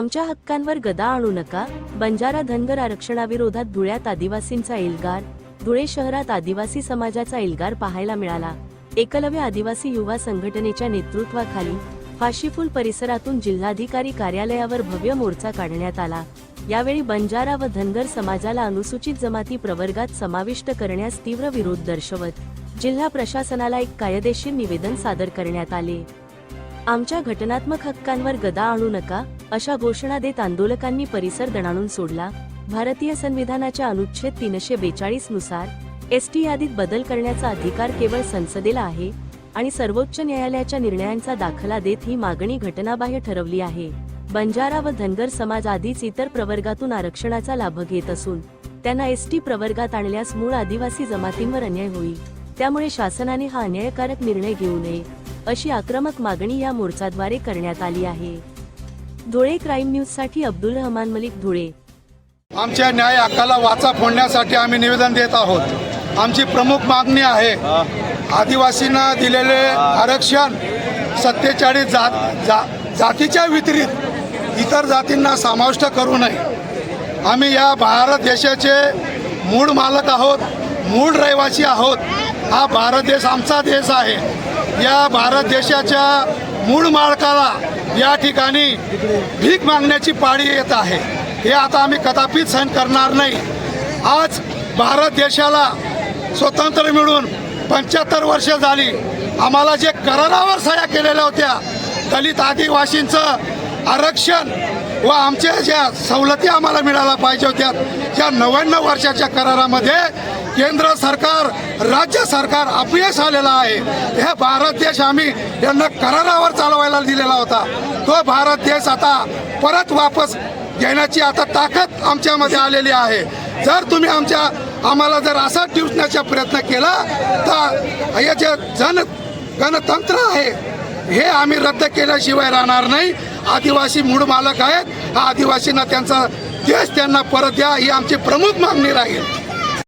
आमच्या हक्कांवर गदा आणू नका. बंजारा धनगर आरक्षणाविरोधात धुळ्यात आदिवासींचा एल्गार धुळे शहरात आदिवासी समाजाचा एल्गार पाहायला मिळाला. एकलव्य आदिवासी युवा संघटनेच्या नेतृत्वाखाली फाशीफुल परिसरातून जिल्हाधिकारी कार्यालयावर भव्य मोर्चा काढण्यात आला. यावेळी बंजारा व धनगर समाजाला अनुसूचित जमाती प्रवर्गात समाविष्ट करण्यास तीव्र विरोध दर्शवत जिल्हा प्रशासनाला एक कायदेशीर निवेदन सादर करण्यात आले. आमच्या घटनात्मक हक्कांवर गदा आणू नका. अशा घोषणा देत आंदोलकांनी परिसर दणाणून सोडला. भारतीय संविधानाच्या अनुच्छेद तीनशे बेचाळीसनुसार एस टी यादीत बदल करण्याचा अधिकार केवळ संसदेला आहे आणि सर्वोच्च न्यायालयाच्या निर्णयांचा दाखला देत ही मागणी घटनाबाह्य ठरवली आहे. बंजारा व धनगर समाज आधीच इतर प्रवर्गातून आरक्षणाचा लाभ घेत असून त्यांना एस टी प्रवर्गात आणल्यास मूळ आदिवासी जमातींवर अन्याय होईल. त्यामुळे शासनाने हा अन्यायकारक निर्णय घेऊ नये अशी आक्रमक मागणी या मोर्चाद्वारे करण्यात आली आहे. धुळे क्राईम न्यूजसाठी अब्दुल रहमान मलिक धुळे. आमच्या न्याय हक्काला वाचा फोडण्यासाठी आम्ही निवेदन देत आहोत. आमची प्रमुख मागणी आहे आदिवासींना दिलेले आरक्षण सत्तेचाळीस जात जा जातीच्या वितरित इतर जातींना समाविष्ट करू नये. आम्ही या भारत देशाचे मूळ मालक आहोत मूळ रहिवासी आहोत. हा भारत देश आमचा देश आहे. या भारत देशाच्या मूळ मालकाला या ठिकाणी भीक मागण्याची पाळी येत आहे. हे आता आम्ही कदापित सहन करणार नाही. आज भारत देशाला स्वतंत्र मिळून पंच्याहत्तर वर्ष झाली. आम्हाला जे करारावर सह्या केलेल्या होत्या दलित आदिवासींचं आरक्षण व आमच्या ज्या सवलती आम्हाला मिळायला पाहिजे होत्या त्या नव्याण्णव वर्षाच्या करारामध्ये केंद्र सरकार राज्य सरकार अपयश आलेला आहे. हे भारत देश आम्ही यांना करारावर चालवायला दिलेला होता. तो भारत देश आता परत वापस घेण्याची आता ताकद आमच्यामध्ये आलेली आहे. जर तुम्ही आमच्या आम्हाला जर असा ट्युशण्याचा प्रयत्न केला तर हे जे जन गणतंत्र आहे हे आम्ही रद्द केल्याशिवाय राहणार नाही. आदिवासी मूळ मालक आहेत. हा आदिवासींना त्यांचा देश त्यांना परत द्या ही आमची प्रमुख मागणी राहील.